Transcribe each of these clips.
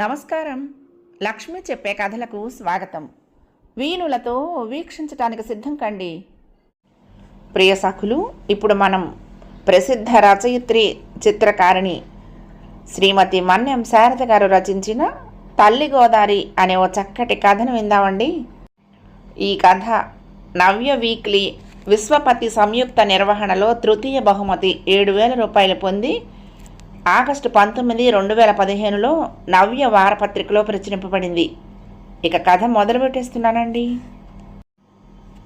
నమస్కారం. లక్ష్మి చెప్పే కథలకు స్వాగతం. వీణులతో వీక్షించటానికి సిద్ధం కండి. ప్రియ సఖులు ఇప్పుడు మనం ప్రసిద్ధ రచయిత్రి చిత్రకారిణి శ్రీమతి మన్యం శారద గారు రచించిన తల్లి గోదారి అనే ఓ చక్కటి కథను విందామండి. ఈ కథ నవ్య వీక్లీ విశ్వపతి సంయుక్త నిర్వహణలో తృతీయ బహుమతి ఏడు వేల రూపాయలు పొంది ఆగస్టు పంతొమ్మిది రెండు వేల పదిహేనులో నవ్య వారపత్రికలో ప్రచురింపబడింది. ఇక కథ మొదలు పెట్టేస్తున్నానండి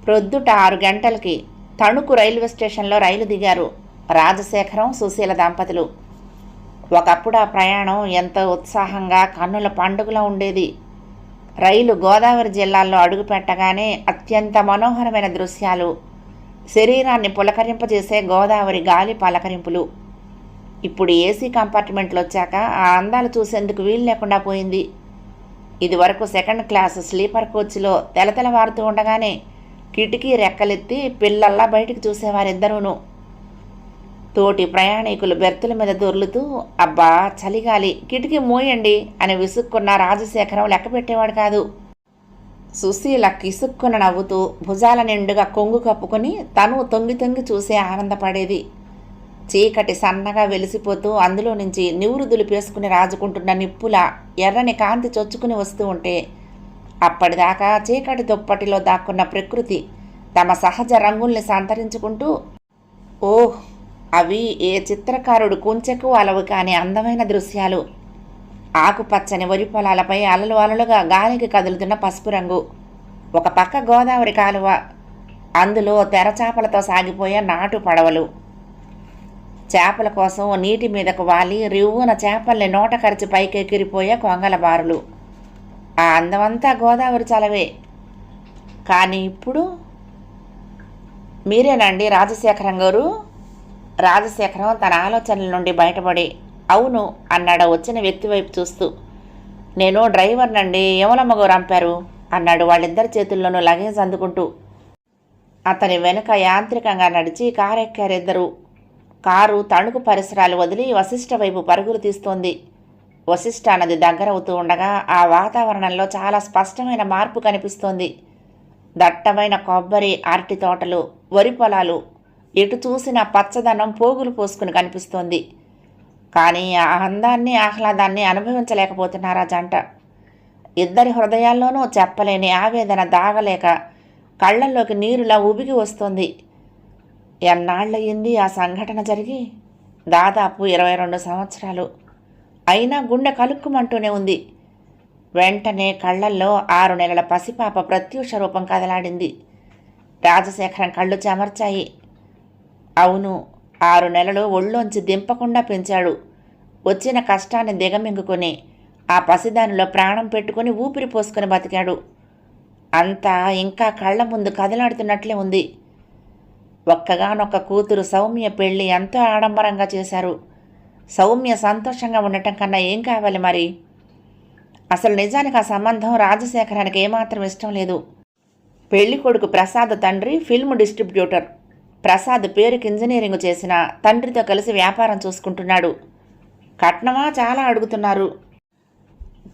ప్రొద్దుట ఆరు గంటలకి తణుకు రైల్వే స్టేషన్లో రైలు దిగారు రాజశేఖరం సుశీల దంపతులు. ఒకప్పుడు ఆ ప్రయాణం ఎంతో ఉత్సాహంగా కన్నుల పండుగలా ఉండేది. రైలు గోదావరి జిల్లాల్లో అడుగుపెట్టగానే అత్యంత మనోహరమైన దృశ్యాలు. శరీరాన్ని పులకరింపజేసే గోదావరి గాలి పలకరింపులు ఇప్పుడు ఏసీ కంపార్ట్మెంట్లు వచ్చాక ఆ అందాలు చూసేందుకు వీలు లేకుండా పోయింది. ఇదివరకు సెకండ్ క్లాస్ స్లీపర్ కోచ్లో తెలతెలవారుతూ ఉండగానే కిటికీ రెక్కలెత్తి పిల్లల్లా బయటికి చూసేవారిద్దరూను. తోటి ప్రయాణికులు బెర్తుల మీద దొర్లుతూ అబ్బా చలిగాలి కిటికీ మోయండి అని విసుక్కున్న రాజశేఖరం లెక్క పెట్టేవాడు కాదు. సుశీల కిసుక్కున నవ్వుతూ భుజాల నిండుగా కొంగు కప్పుకొని తను తొంగి తొంగి చూసే ఆనందపడేది. చీకటి సన్నగా వెలిసిపోతూ అందులో నుంచి నివృద్ధులు పేసుకుని రాజుకుంటున్న నిప్పుల ఎర్రని కాంతి చొచ్చుకుని వస్తూ ఉంటే అప్పటిదాకా చీకటి దుప్పటిలో దాక్కున్న ప్రకృతి తమ సహజ రంగుల్ని సంతరించుకుంటూ ఓహ్ అవి ఏ చిత్రకారుడు కుంచెకు అలవు కాని అందమైన దృశ్యాలు. ఆకుపచ్చని వరి పొలాలపై అలలు అలలుగా గాలికి కదులుతున్న పసుపు రంగు. ఒక పక్క గోదావరి కాలువ అందులో తెరచాపలతో సాగిపోయే నాటు పడవలు. చేపల కోసం నీటి మీదకు వాలి రివ్వున చేపల్ని నోట కరిచి పైకెక్కిరిపోయే కొంగల బారులు. ఆ అందమంతా గోదావరి చలవే. కానీ ఇప్పుడు మీరేనండి రాజశేఖరం గారు? రాజశేఖరం తన ఆలోచనల నుండి బయటపడి అవును అన్నాడు వచ్చిన వ్యక్తి వైపు చూస్తూ. నేను డ్రైవర్నండి యమలమ్మ గారు అంపారు అన్నాడు వాళ్ళిద్దరి చేతుల్లోనూ లగేజ్ అందుకుంటూ. అతని వెనుక యాంత్రికంగా నడిచి కారెక్కారిద్దరు కారు తణుకు పరిసరాలు వదిలి వశిష్ఠ వైపు పరుగులు తీస్తోంది. వశిష్ఠ నది దగ్గరవుతూ ఉండగా ఆ వాతావరణంలో చాలా స్పష్టమైన మార్పు కనిపిస్తోంది. దట్టమైన కొబ్బరి అరటి తోటలు వరి పొలాలు ఎటు చూసిన పచ్చదనం పోగులు పోసుకుని కనిపిస్తోంది. కానీ ఆ అందాన్ని ఆహ్లాదాన్ని అనుభవించలేకపోతున్నారా జంట? ఇద్దరి హృదయాల్లోనూ చెప్పలేని ఆవేదన దాగలేక కళ్ళల్లోకి నీరులా ఉబిగి వస్తోంది. ఎన్నాళ్ళయింది ఆ సంఘటన జరిగి? దాదాపు ఇరవై రెండు సంవత్సరాలు. అయినా గుండె కలుక్కుమంటూనే ఉంది. వెంటనే కళ్ళల్లో ఆరు నెలల పసిపాప ప్రత్యూష రూపం కదలాడింది. రాజశేఖరం కళ్ళు చెమర్చాయి. అవును ఆరు నెలలు ఒళ్ళోంచి దింపకుండా పెంచాడు. వచ్చిన కష్టాన్ని దిగమింగుకొని ఆ పసిదానిలో ప్రాణం పెట్టుకుని ఊపిరి పోసుకొని బతికాడు. అంతా ఇంకా కళ్ళ ముందు కదలాడుతున్నట్లే ఉంది. ఒక్కగానొక్క కూతురు సౌమ్య పెళ్ళి ఎంతో ఆడంబరంగా చేశారు. సౌమ్య సంతోషంగా ఉండటం కన్నా ఏం కావాలి మరి? అసలు నిజానికి ఆ సంబంధం రాజశేఖరానికి ఏమాత్రం ఇష్టం లేదు. పెళ్ళి కొడుకు ప్రసాద్ తండ్రి ఫిల్మ్ డిస్ట్రిబ్యూటర్. ప్రసాద్ పేరుకి ఇంజనీరింగ్ చేసిన తండ్రితో కలిసి వ్యాపారం చూసుకుంటున్నాడు. కట్నమా చాలా అడుగుతున్నారు.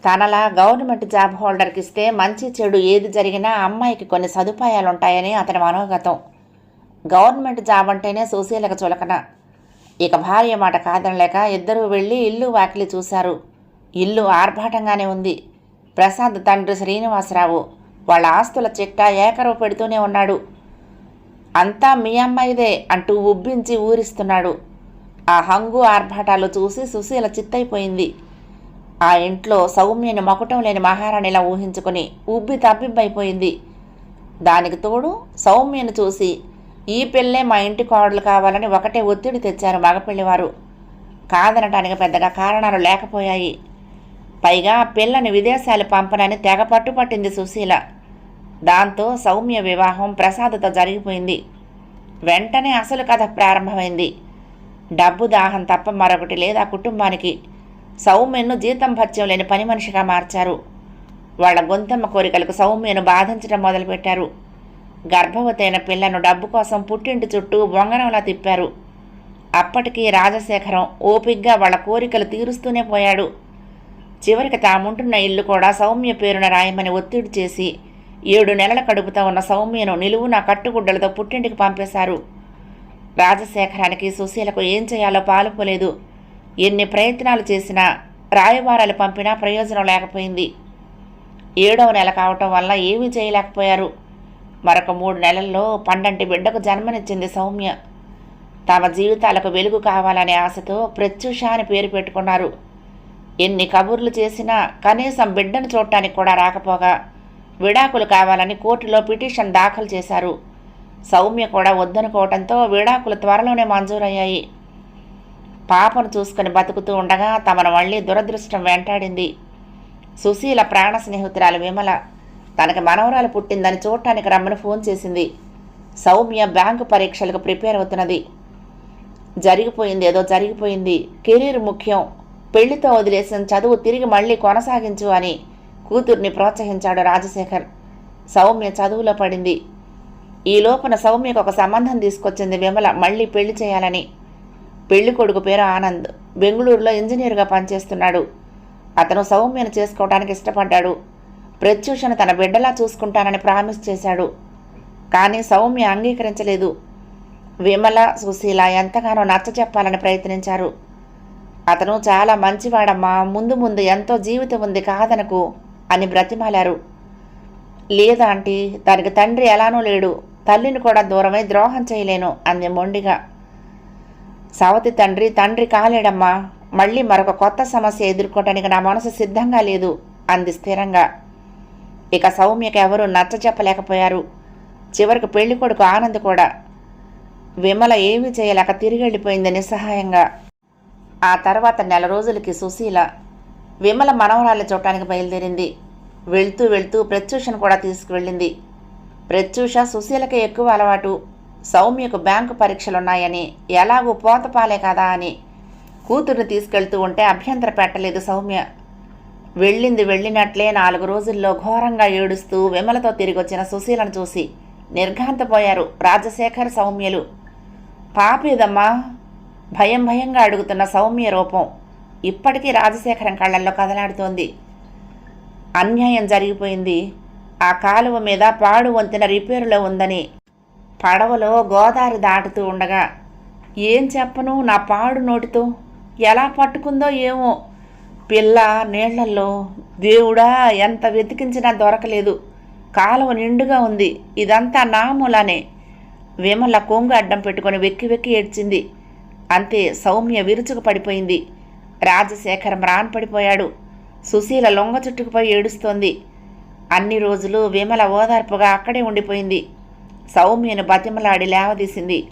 తనలా గవర్నమెంట్ జాబ్ హోల్డర్కి ఇస్తే మంచి చెడు ఏది జరిగినా అమ్మాయికి కొన్ని సదుపాయాలు ఉంటాయని అతని మనోగతం. గవర్నమెంట్ జాబ్ అంటేనే సుశీలకు చులకన ఇక భార్య మాట కాదనలేక ఇద్దరూ వెళ్ళి ఇల్లు వాకిలి చూశారు. ఇల్లు ఆర్భాటంగానే ఉంది. ప్రసాద్ తండ్రి శ్రీనివాసరావు వాళ్ళ ఆస్తుల చిట్టా ఏకరవు పెడుతూనే ఉన్నాడు. అంతా మీ అమ్మాయిదే అంటూ ఉబ్బించి ఊరిస్తున్నాడు. ఆ హంగు ఆర్భాటాలు చూసి సుశీల చిత్తైపోయింది. ఆ ఇంట్లో సౌమ్యని మకుటం లేని మహారాణిలా ఊహించుకుని ఉబ్బి తబ్బిబ్బైపోయింది. దానికి తోడు సౌమ్యను చూసి ఈ పెళ్ళే మా ఇంటి కోడలు కావాలని ఒకటే ఒత్తిడి తెచ్చారు మగపెళ్ళివారు కాదనటానికి పెద్దగా కారణాలు లేకపోయాయి. పైగా పిల్లని విదేశాలు పంపనని తెగ పట్టుపట్టింది సుశీల. దాంతో సౌమ్య వివాహం ప్రసాదతో జరిగిపోయింది. వెంటనే అసలు కథ ప్రారంభమైంది. డబ్బు దాహం తప్ప మరొకటి లేదు ఆ కుటుంబానికి. సౌమ్యను జీతం భత్యం లేని పని మనిషిగా మార్చారు. వాళ్ళ గొంతమ్మ కోరికలకు సౌమ్యను బాధించడం మొదలుపెట్టారు. గర్భవతైన పిల్లను డబ్బు కోసం పుట్టింటి చుట్టూ బొంగరంలా తిప్పారు. అప్పటికి రాజశేఖరం ఓపిగ్గా వాళ్ళ కోరికలు తీరుస్తూనే పోయాడు. చివరికి తాముంటున్న ఇల్లు కూడా సౌమ్య పేరున రాయమని ఒత్తిడి చేసి ఏడు నెలల కడుపుతో ఉన్న సౌమ్యను నిలువున కట్టుగుడ్డలతో పుట్టింటికి పంపేశారు. రాజశేఖరానికి సుశీలకు ఏం చేయాలో పాలుపోలేదు. ఎన్ని ప్రయత్నాలు చేసినా రాయబారాలు పంపినా ప్రయోజనం లేకపోయింది. ఏడవ నెల కావటం వల్ల ఏమీ చేయలేకపోయారు. మరొక మూడు నెలల్లో పండంటి బిడ్డకు జన్మనిచ్చింది సౌమ్య. తమ జీవితాలకు వెలుగు కావాలనే ఆశతో ప్రత్యూష అని పేరు పెట్టుకున్నారు. ఎన్ని కబుర్లు చేసినా కనీసం బిడ్డను చూడటానికి కూడా రాకపోగా విడాకులు కావాలని కోర్టులో పిటిషన్ దాఖలు చేశారు. సౌమ్య కూడా వద్దనుకోవడంతో విడాకులు త్వరలోనే మంజూరయ్యాయి. పాపను చూసుకుని బతుకుతూ ఉండగా తమను మళ్ళీ దురదృష్టం వెంటాడింది. సుశీల ప్రాణ స్నేహితురాలు విమల తనకి మనవరాలు పుట్టిందని చూడటానికి రమ్మని ఫోన్ చేసింది. సౌమ్య బ్యాంకు పరీక్షలకు ప్రిపేర్ అవుతున్నది. జరిగిపోయింది ఏదో జరిగిపోయింది. కెరీర్ ముఖ్యం. పెళ్ళితో వదిలేసిన చదువు తిరిగి మళ్ళీ కొనసాగించు అని కూతుర్ని ప్రోత్సహించాడు రాజశేఖర్. సౌమ్య చదువులో పడింది. ఈ లోపల సౌమ్యకు ఒక సంబంధం తీసుకొచ్చింది విమల మళ్ళీ పెళ్ళి చేయాలని. పెళ్ళి కొడుకు పేరు ఆనంద్. బెంగళూరులో ఇంజనీర్గా పనిచేస్తున్నాడు. అతను సౌమ్యను చేసుకోవడానికి ఇష్టపడ్డాడు. ప్రత్యూషను తన బిడ్డలా చూసుకుంటానని ప్రామిస్ చేశాడు. కానీ సౌమ్య అంగీకరించలేదు. విమల సుశీల ఎంతగానో నచ్చ చెప్పాలని ప్రయత్నించారు. అతను చాలా మంచివాడమ్మా ముందు ముందు ఎంతో జీవితం ఉంది కాదనకు అని బ్రతిమాలారు. లేదా ఆంటీ దానికి తండ్రి ఎలానూ లేడు తల్లిని కూడా దూరమై ద్రోహం చేయలేను అంది మొండిగా. సవతి తండ్రి తండ్రి కాలేడమ్మా మళ్ళీ మరొక కొత్త సమస్య ఎదుర్కోవటానికి నా మనసు సిద్ధంగా లేదు అంది స్థిరంగా. ఇక సౌమ్యకి ఎవరూ నచ్చ చెప్పలేకపోయారు. చివరికి పెళ్ళి కొడుకు ఆనంద్ కూడా విమల ఏమీ చేయలేక తిరిగి వెళ్ళిపోయింది నిస్సహాయంగా. ఆ తర్వాత నెల రోజులకి సుశీల విమల మనవరాలు చూడటానికి బయలుదేరింది. వెళ్తూ వెళ్తూ ప్రత్యూషను కూడా తీసుకువెళ్ళింది. ప్రత్యూష సుశీలకే ఎక్కువ అలవాటు సౌమ్యకు బ్యాంకు పరీక్షలున్నాయని ఎలాగూ పోతపాలే కదా అని కూతుర్ని తీసుకెళ్తూ ఉంటే అభ్యంతర పెట్టలేదు సౌమ్య. వెళ్ళింది వెళ్ళినట్లే నాలుగు రోజుల్లో ఘోరంగా ఏడుస్తూ విమలతో తిరిగొచ్చిన సుశీలను చూసి నిర్ఘాంతపోయారు రాజశేఖర్ సౌమ్యలు. పాపేదమ్మా భయం భయంగా అడుగుతున్న సౌమ్య రూపం ఇప్పటికీ రాజశేఖరం కళ్ళల్లో కదలాడుతోంది. అన్యాయం జరిగిపోయింది. ఆ కాలువ మీద పాడు వంతెన రిపేరులో ఉందని పడవలో గోదావరి దాటుతూ ఉండగా ఏం చెప్పను నా పాడు నోటితో? ఎలా పట్టుకుందో ఏమో? పిల్ల నీళ్ళల్లో దేవుడా ఎంత వెతికించినా దొరకలేదు. కాలువ నిండుగా ఉంది. ఇదంతా నా మూలానే. విమల కొంగు అడ్డం పెట్టుకొని వెక్కి వెక్కి ఏడ్చింది. అంతే సౌమ్య విరుచుకు పడిపోయింది. రాజశేఖరం రాన్ పడిపోయాడు సుశీల లొంగ చుట్టుకుపోయి ఏడుస్తోంది. అన్ని రోజులు విమల ఓదార్పుగా అక్కడే ఉండిపోయింది. సౌమ్యను బతిమలాడి లేవదీసింది.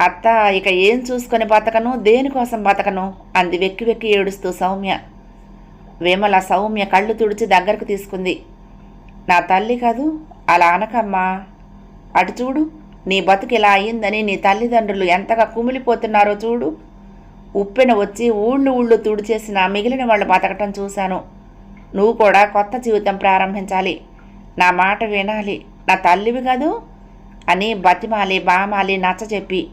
అత్త ఇక ఏం చూసుకొని బతకను? దేనికోసం బతకను? అంది వెక్కి వెక్కి ఏడుస్తూ సౌమ్య. వేమల సౌమ్య కళ్ళు తుడిచి దగ్గరకు తీసుకుంది. నా తల్లి కాదు? అలా అనకమ్మా. అటు చూడు నీ బతుకు ఇలా అయ్యిందని నీ తల్లిదండ్రులు ఎంతగా కుమిలిపోతున్నారో చూడు. ఉప్పెన వచ్చి ఊళ్ళు ఊళ్ళు తుడిచేసిన మిగిలిన వాళ్ళు బతకటం చూశాను. నువ్వు కూడా కొత్త జీవితం ప్రారంభించాలి. నా మాట వినాలి. నా తల్లివి కాదు? అని బతిమాలి బామాలి నచ్చ చెప్పి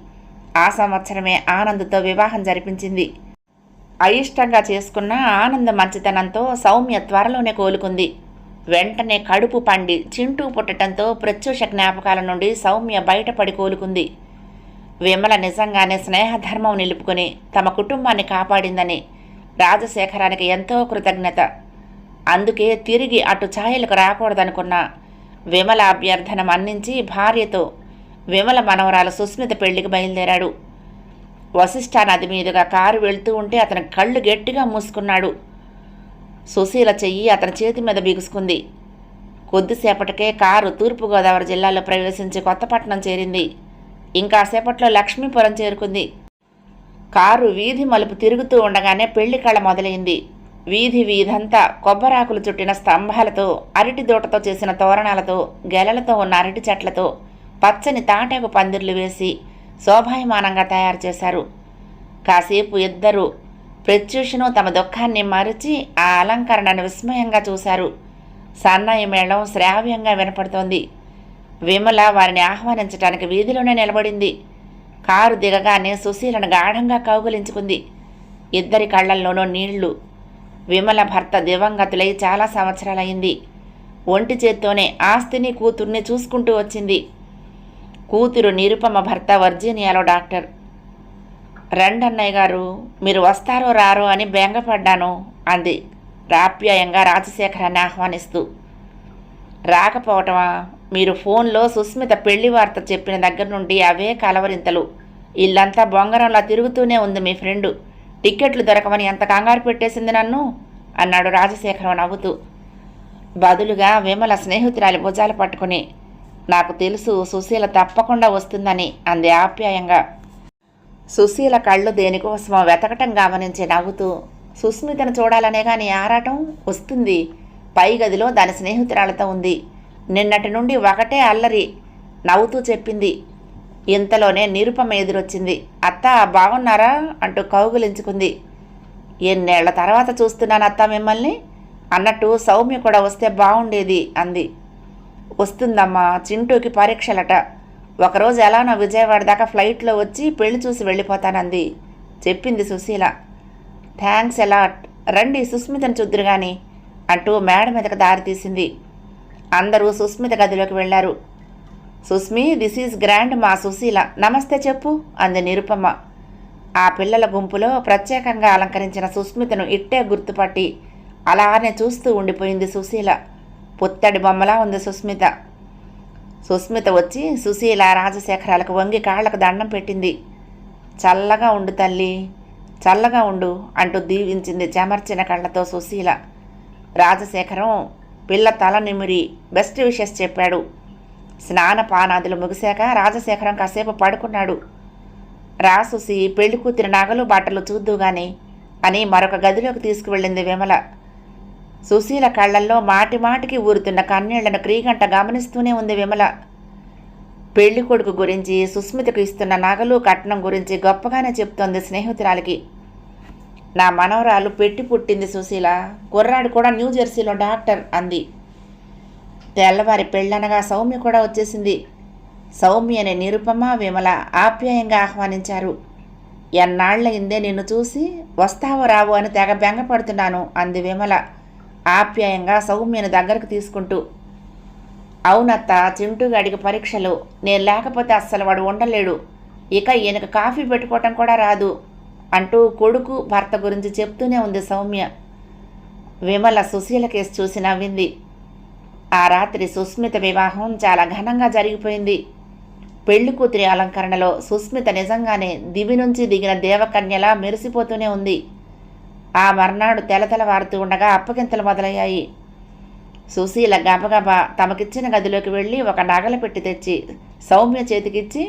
ఆ సంవత్సరమే ఆనంద్తో వివాహం జరిపించింది. అయిష్టంగా చేసుకున్న ఆనంద మంచితనంతో సౌమ్య త్వరలోనే కోలుకుంది. వెంటనే కడుపు పండి చింటూ పుట్టడంతో ప్రత్యూష జ్ఞాపకాల నుండి సౌమ్య బయటపడి కోలుకుంది. విమల నిజంగానే స్నేహధర్మం నిలుపుకుని తమ కుటుంబాన్ని కాపాడిందని రాజశేఖరానికి ఎంతో కృతజ్ఞత. అందుకే తిరిగి అటు ఛాయలకు రాకూడదనుకున్న విమల అభ్యర్థన మన్నించి భార్యతో విమల మనవరాలు సుస్మిత పెళ్ళికి బయలుదేరాడు. వశిష్ఠ నది మీదుగా కారు వెళ్తూ ఉంటే అతని కళ్ళు గట్టిగా మూసుకున్నాడు. సుశీల చెయ్యి అతని చేతి మీద బిగుసుకుంది. కొద్దిసేపటికే కారు తూర్పుగోదావరి జిల్లాలో ప్రవేశించి కొత్తపట్నం చేరింది. ఇంకాసేపట్లో లక్ష్మీపురం చేరుకుంది. కారు వీధి మలుపు తిరుగుతూ ఉండగానే పెళ్ళి కళ మొదలైంది. వీధి వీధంతా కొబ్బరాకులు చుట్టిన స్తంభాలతో అరటి దూటతో చేసిన తోరణాలతో గెలలతో ఉన్న అరటి చెట్లతో పచ్చని తాటాకు పందిర్లు వేసి శోభాయమానంగా తయారు చేశారు. కాసేపు ఇద్దరు ప్రత్యూషను తమ దుఃఖాన్ని మరిచి ఆ అలంకరణను విస్మయంగా చూశారు. సన్నాయి మేళం శ్రావ్యంగా వినపడుతోంది. విమల వారిని ఆహ్వానించడానికి వీధిలోనే నిలబడింది. కారు దిగగానే సుశీలను గాఢంగా కౌగులించుకుంది. ఇద్దరి కళ్ళల్లోనూ నీళ్ళు. విమల భర్త దివంగతులై చాలా సంవత్సరాలైంది ఒంటి చేత్తోనే ఆస్తిని కూతుర్ని చూసుకుంటూ వచ్చింది. కూతురు నిరుపమ భర్త వర్జీనియాలో డాక్టర్. రండన్నయ్య గారు మీరు వస్తారో రారో అని బెంగపడ్డాను అంది. రాప్యాయంగా రాజశేఖరాన్ని ఆహ్వానిస్తూ. రాకపోవటమా? మీరు ఫోన్లో సుస్మిత పెళ్ళి వార్త చెప్పిన దగ్గర నుండి అవే కలవరింతలు. ఇల్లంతా బొంగరంలా తిరుగుతూనే ఉంది మీ ఫ్రెండు. టిక్కెట్లు దొరకమని ఎంత కంగారు పెట్టేసింది నన్ను? అన్నాడు రాజశేఖరం నవ్వుతూ. బదులుగా విమల స్నేహితురాలి భుజాలు పట్టుకుని నాకు తెలుసు సుశీల తప్పకుండా వస్తుందని అంది ఆప్యాయంగా. సుశీల కళ్ళు దేనికోసమో వెతకటం గమనించి నవ్వుతూ సుస్మితను చూడాలనే కానీ ఆరాటం వస్తుంది. పై గదిలో దాని స్నేహితురాలతో ఉంది. నిన్నటి నుండి ఒకటే అల్లరి నవ్వుతూ చెప్పింది. ఇంతలోనే నిరుపమ ఎదురొచ్చింది. అత్త బాగున్నారా అంటూ కౌగులించుకుంది. ఎన్నేళ్ళ తర్వాత చూస్తున్నాను అత్త మిమ్మల్ని? అన్నట్టు సౌమ్య కూడా వస్తే బాగుండేది అంది. వస్తుందమ్మా. చింటూకి పరీక్షలట. ఒకరోజు ఎలానో విజయవాడ దాకా ఫ్లైట్లో వచ్చి పెళ్ళి చూసి వెళ్ళిపోతానంది. చెప్పింది సుశీల. Thanks allot. రండి సుస్మితను చూద్దురు గాని అంటూ మేడ మీదకు దారి తీసింది. అందరూ సుస్మిత గదిలోకి వెళ్ళారు. సుస్మి దిస్ ఈజ్ గ్రాండ్ మా సుశీల. నమస్తే చెప్పు అంది నిరుపమ్మ ఆ పిల్లల గుంపులో ప్రత్యేకంగా అలంకరించిన సుస్మితను ఇట్టే గుర్తుపట్టి అలానే చూస్తూ ఉండిపోయింది సుశీల. పుత్తడి బొమ్మలా ఉంది సుస్మిత. సుస్మిత వచ్చి సుశీల రాజశేఖరాలకు వంగి కాళ్ళకు దండం పెట్టింది. చల్లగా ఉండు తల్లి చల్లగా ఉండు అంటూ దీవించింది చెమర్చిన కళ్ళతో సుశీల. రాజశేఖరం పిల్ల తల నిమిరి బెస్ట్ విషెస్ చెప్పాడు. స్నాన పానాదులు ముగిశాక రాజశేఖరం కాసేపు పడుకున్నాడు. రాసుసి పెళ్ళి కూతురి నగలు బట్టలు చూద్దుగాని అని మరొక గదిలోకి తీసుకువెళ్ళింది విమల. సుశీల కళ్ళల్లో మాటి మాటికి ఊరుతున్న కన్నీళ్ళను క్రీగంట గమనిస్తూనే ఉంది విమల. పెళ్ళి కొడుకు గురించి సుస్మితకు ఇస్తున్న నగలు కట్నం గురించి గొప్పగానే చెప్తోంది స్నేహితురాలికి. నా మనవరాలు పెట్టి పుట్టింది సుశీల. కుర్రాడు కూడా న్యూ జెర్సీలో డాక్టర్ అంది. తెల్లవారి పెళ్ళనగా సౌమ్య కూడా వచ్చేసింది. సౌమ్య అనే నిరుపమ విమల ఆప్యాయంగా ఆహ్వానించారు. ఎన్నాళ్ళయిందే నిన్ను చూసి వస్తావో రావో అని తెగ బెంగపడుతున్నాను అంది విమల. ఆప్యాయంగా సౌమ్యను దగ్గరకు తీసుకుంటూ అవునత్త చింటూగాడికి పరీక్షలు. నేను లేకపోతే అస్సలు వాడు ఉండలేడు. ఇక ఈయనకు కాఫీ పెట్టుకోవటం కూడా రాదు అంటూ కొడుకు భర్త గురించి చెప్తూనే ఉంది సౌమ్య. విమల సుశీల కేసు చూసి నవ్వింది. ఆ రాత్రి సుస్మిత వివాహం చాలా ఘనంగా జరిగిపోయింది. పెళ్ళి కూతురి అలంకరణలో సుస్మిత నిజంగానే దివి నుంచి దిగిన దేవకన్యలా మెరిసిపోతూనే ఉంది. ఆ మర్నాడు తెలతెలవారుతూ ఉండగా అప్పగింతలు మొదలయ్యాయి. సుశీల గబగబా తమకిచ్చిన గదిలోకి వెళ్ళి ఒక నగల పెట్టి తెచ్చి సౌమ్య చేతికిచ్చి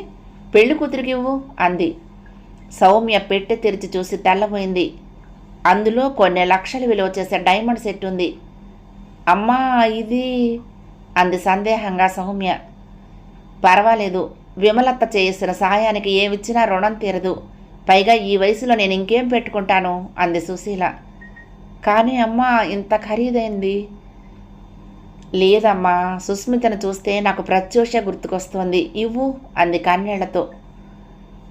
పెళ్ళి కూతురికి ఇవ్వు అంది. సౌమ్య పెట్టె తెరిచి చూసి తెల్లబోయింది. అందులో కొన్ని లక్షలు విలువ చేసే డైమండ్ సెట్ ఉంది. అమ్మా ఇది అంది సందేహంగా సౌమ్య. పర్వాలేదు విమలత్త చేసిన సహాయానికి ఏమిచ్చినా రుణం తీరదు. పైగా ఈ వయసులో నేను ఇంకేం పెట్టుకుంటాను? అంది సుశీల. కానీ అమ్మ ఇంత ఖరీదైంది. లేదమ్మా సుస్మితను చూస్తే నాకు ప్రత్యూష గుర్తుకొస్తోంది. ఇవ్వు అంది కన్నీళ్ళతో.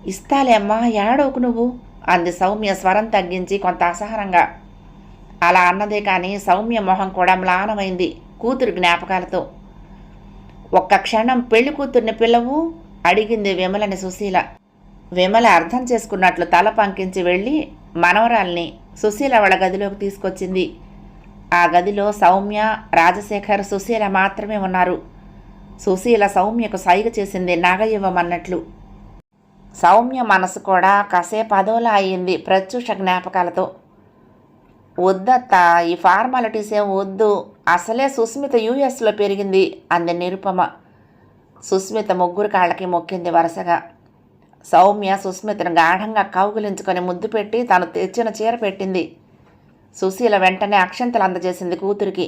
ఇస్తాలే అమ్మా ఏడవకు నువ్వు? అంది సౌమ్య స్వరం తగ్గించి కొంత అసహనంగా. అలా అన్నదే కానీ సౌమ్య మొహం కూడా మ్లానమైంది కూతురు జ్ఞాపకాలతో. ఒక్క క్షణం పెళ్ళి కూతుర్ని పిల్లవు అడిగింది విమలని సుశీల. విమల అర్థం చేసుకున్నట్లు తల పంకించి వెళ్ళి మనవరాల్ని సుశీల వాళ్ళ గదిలోకి తీసుకొచ్చింది. ఆ గదిలో సౌమ్య రాజశేఖర్ సుశీల మాత్రమే ఉన్నారు. సుశీల సౌమ్యకు సైగ చేసింది నాగయ్యవ్వమన్నట్లు సౌమ్య మనసు కూడా కాసేపు అదోలా అయ్యింది ప్రత్యూష జ్ఞాపకాలతో. వద్దత్త ఈ ఫార్మాలిటీస్ ఏం వద్దు. అసలే సుస్మిత యూఎస్లో పెరిగింది అంది నిరుపమ. సుస్మిత ముగ్గురు కాళ్ళకి మొక్కింది వరుసగా. సౌమ్య సుస్మితను గాఢంగా కౌగులించుకొని ముద్దు పెట్టి తను తెచ్చిన చీర పెట్టింది. సుశీల వెంటనే అక్షంతలు అందజేసింది కూతురికి.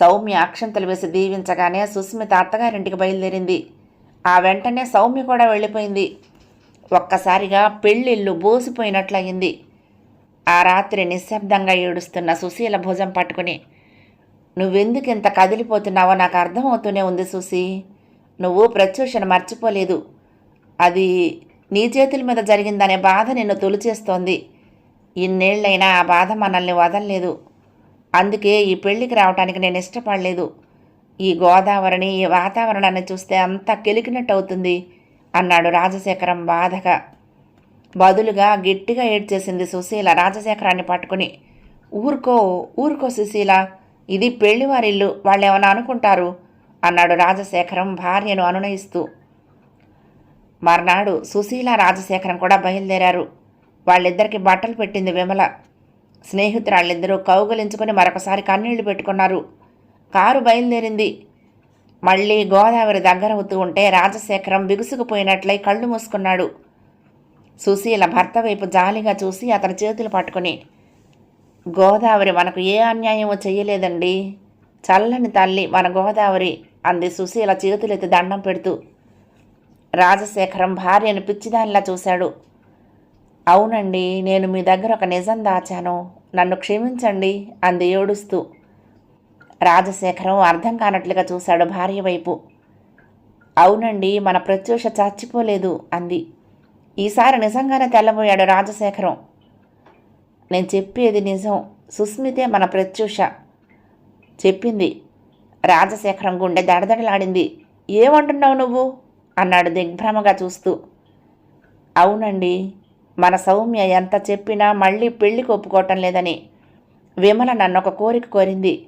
సౌమ్య అక్షంతలు వేసి దీవించగానే సుస్మిత అత్తగారింటికి బయలుదేరింది. ఆ వెంటనే సౌమ్య కూడా వెళ్ళిపోయింది. ఒక్కసారిగా పెళ్ళిళ్ళు బోసిపోయినట్లయింది. ఆ రాత్రి నిశ్శబ్దంగా ఏడుస్తున్న సుశీల భుజం పట్టుకుని నువ్వెందుకు ఇంత కదిలిపోతున్నావో నాకు అర్థమవుతూనే ఉంది సుశీ. నువ్వు ప్రత్యూషను మర్చిపోలేదు. అది నీ చేతుల మీద జరిగిందనే బాధ నిన్ను తొలిచేస్తోంది. ఇన్నేళ్ళైనా ఆ బాధ మనల్ని వదలలేదు. అందుకే ఈ పెళ్ళికి రావటానికి నేను ఇష్టపడలేదు. ఈ గోదావరిని ఈ వాతావరణాన్ని చూస్తే అంతా కెలికినట్టు అవుతుంది అన్నాడు రాజశేఖరం బాధగా. బదులుగా గట్టిగా ఏడ్చేసింది సుశీల రాజశేఖరాన్ని పట్టుకుని. ఊరుకో ఊరుకో సుశీల ఇది పెళ్ళివారిల్లు వాళ్ళు ఏమైనా అనుకుంటారు? అన్నాడు రాజశేఖరం భార్యను అనునయిస్తూ. మర్నాడు సుశీల రాజశేఖరం కూడా బయలుదేరారు. వాళ్ళిద్దరికి బట్టలు పెట్టింది విమల. స్నేహితురాళ్ళిద్దరూ కౌగులించుకుని మరొకసారి కన్నీళ్ళు పెట్టుకున్నారు. కారు బయలుదేరింది. మళ్ళీ గోదావరి దగ్గరవుతూ ఉంటే రాజశేఖరం బిగుసుకుపోయినట్లయి కళ్ళు మూసుకున్నాడు. సుశీల భర్త వైపు జాలిగా చూసి అతని చేతులు పట్టుకుని గోదావరి మనకు ఏ అన్యాయమో చేయలేదండి చల్లని తల్లి మన గోదావరి అంది సుశీల చేతులెత్తి దండం పెడుతూ. రాజశేఖరం భార్యను పిచ్చిదానిలా చూశాడు. అవునండి నేను మీ దగ్గర ఒక నిజం దాచాను. నన్ను క్షమించండి అంది ఏడుస్తూ. రాజశేఖరం అర్థం కానట్లుగా చూశాడు భార్య వైపు. అవునండి మన ప్రత్యూష చచ్చిపోలేదు అంది. ఈసారి నిజంగానే తెల్లబోయాడు రాజశేఖరం. నేను చెప్పేది నిజం సుస్మితే మన ప్రత్యూష చెప్పింది. రాజశేఖరం గుండె దడదడలాడింది. ఏమంటున్నావు నువ్వు? అన్నాడు దిగ్భ్రమగా చూస్తూ. అవునండి మన సౌమ్య ఎంత చెప్పినా మళ్ళీ పెళ్ళి ఒప్పుకోవటం లేదని. విమల నన్ను ఒక కోరిక కోరింది.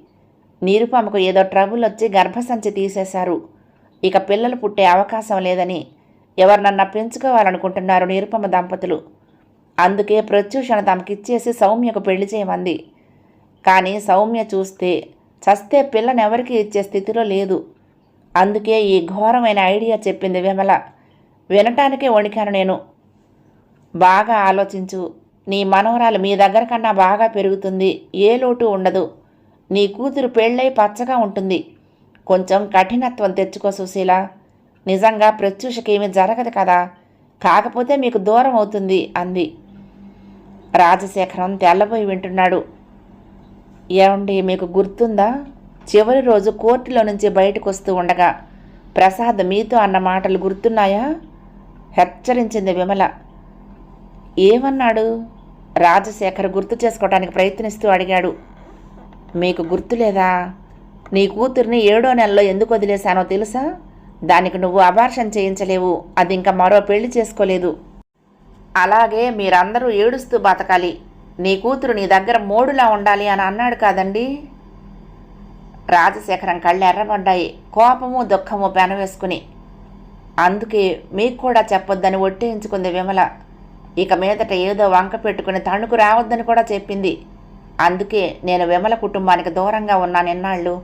నిరుపమకు ఏదో ట్రబుల్ వచ్చి గర్భసంచి తీసేశారు. ఇక పిల్లలు పుట్టే అవకాశం లేదని. ఎవరినన్నా పెంచుకోవాలనుకుంటున్నారు నిరుపమ దంపతులు. అందుకే ప్రత్యూషణ తమకిచ్చేసి సౌమ్యకు పెళ్ళి చేయమంది. కానీ సౌమ్య చూస్తే చస్తే పిల్లని ఎవరికి ఇచ్చే స్థితిలో లేదు. అందుకే ఈ ఘోరమైన ఐడియా చెప్పింది విమల. వినటానికే వణికాను నేను. బాగా ఆలోచించు. నీ మనవరాలు మీ దగ్గర కన్నా బాగా పెరుగుతుంది. ఏ లోటు ఉండదు. నీ కూతురు పెళ్ళై పచ్చగా ఉంటుంది. కొంచెం కఠినత్వం తెచ్చుకో సుశీల. నిజంగా ప్రత్యూషకేమీ జరగదు కదా. కాకపోతే మీకు దూరం అవుతుంది అంది. రాజశేఖరం తెల్లబోయి వింటున్నాడు. ఏమండి మీకు గుర్తుందా? చివరి రోజు కోర్టులో నుంచి బయటకు వస్తూ ఉండగా ప్రసాద్ మీతో అన్న మాటలు గుర్తున్నాయా? హెచ్చరించింది విమల. ఏమన్నాడు? రాజశేఖర్ గుర్తు చేసుకోవడానికి ప్రయత్నిస్తూ అడిగాడు. మీకు గుర్తులేదా? నీ కూతుర్ని ఏడో నెలలో ఎందుకు వదిలేశానో తెలుసా? దానికి నువ్వు అబార్షన్ చేయించలేవు. అది ఇంకా మరో పెళ్ళి చేసుకోలేదు. అలాగే మీరందరూ ఏడుస్తూ బతకాలి. నీ కూతురు నీ దగ్గర మోడులా ఉండాలి అని అన్నాడు కాదండి? రాజశేఖరం కళ్ళు ఎర్రబడ్డాయి కోపము దుఃఖము పెనవేసుకుని అందుకే మీకు కూడా చెప్పొద్దని ఒట్టేయించుకుంది విమల. ఇక మీదట ఏదో వంక పెట్టుకుని తణుకు రావద్దని కూడా చెప్పింది. అందుకే నేను విమల కుటుంబానికి దూరంగా ఉన్నాను ఎన్నాళ్ళు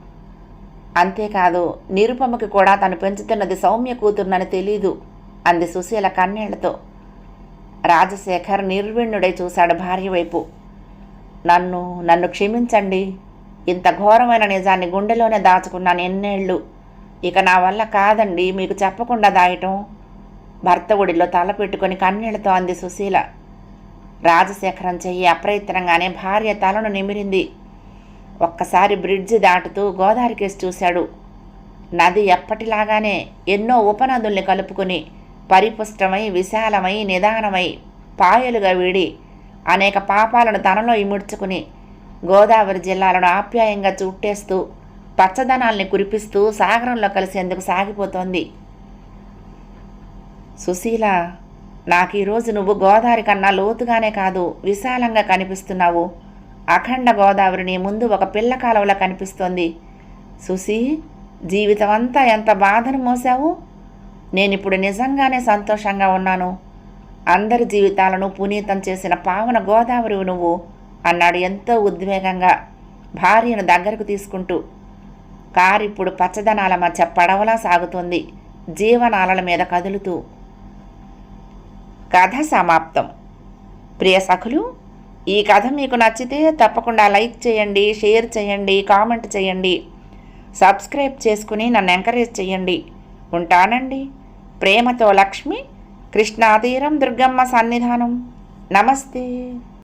అంతేకాదు నిరుపమకి కూడా తను పెంచుతున్నది సౌమ్య కూతుర్నని తెలీదు అంది సుశీల కన్నీళ్ళతో. రాజశేఖర్ నిర్విణ్ణుడై చూశాడు భార్య వైపు. నన్ను నన్ను క్షమించండి. ఇంత ఘోరమైన నిజాన్ని గుండెలోనే దాచుకున్నాను ఎన్నేళ్ళు ఇక నా వల్ల కాదండి మీకు చెప్పకుండా దాయటం. భర్త ఒడిలో తల పెట్టుకొని కన్నీళ్ళతో అంది సుశీల. రాజశేఖరం చెయ్యి అప్రయత్నంగానే భార్య తలను నిమిరింది. ఒక్కసారి బ్రిడ్జి దాటుతూ గోదావరి కేసు చూశాడు. నది ఎప్పటిలాగానే ఎన్నో ఉపనదుల్ని కలుపుకుని పరిపుష్టమై విశాలమై నిదానమై పాయలుగా వీడి అనేక పాపాలను తనలో ఇముడ్చుకుని గోదావరి జిల్లాలను ఆప్యాయంగా చుట్టేస్తూ పచ్చదనాల్ని కురిపిస్తూ సాగరంలో కలిసేందుకు సాగిపోతోంది. సుశీల నాకు ఈరోజు నువ్వు గోదావరి కన్నా లోతుగానే కాదు విశాలంగా కనిపిస్తున్నావు. అఖండ గోదావరిని ముందు ఒక పిల్ల కాలువలా కనిపిస్తోంది. సుశీ జీవితం అంతా ఎంత బాధను మోసావు నేనిప్పుడు నిజంగానే సంతోషంగా ఉన్నాను. అందరి జీవితాలను పునీతం చేసిన పావన గోదావరి నువ్వు. అన్నాడు ఎంతో ఉద్వేగంగా భార్యను దగ్గరకు తీసుకుంటూ. కారిప్పుడు పచ్చదనాల మధ్య పడవలా సాగుతుంది. జీవనాలల మీద కదులుతూ. కథ సమాప్తం. ప్రియ సఖులు ఈ కథ మీకు నచ్చితే తప్పకుండా లైక్ చేయండి షేర్ చేయండి కామెంట్ చేయండి. సబ్స్క్రైబ్ చేసుకుని నన్ను ఎంకరేజ్ చేయండి. ఉంటానండి. ప్రేమతో లక్ష్మి కృష్ణాతీరం దుర్గమ్మ సన్నిధానం. నమస్తే.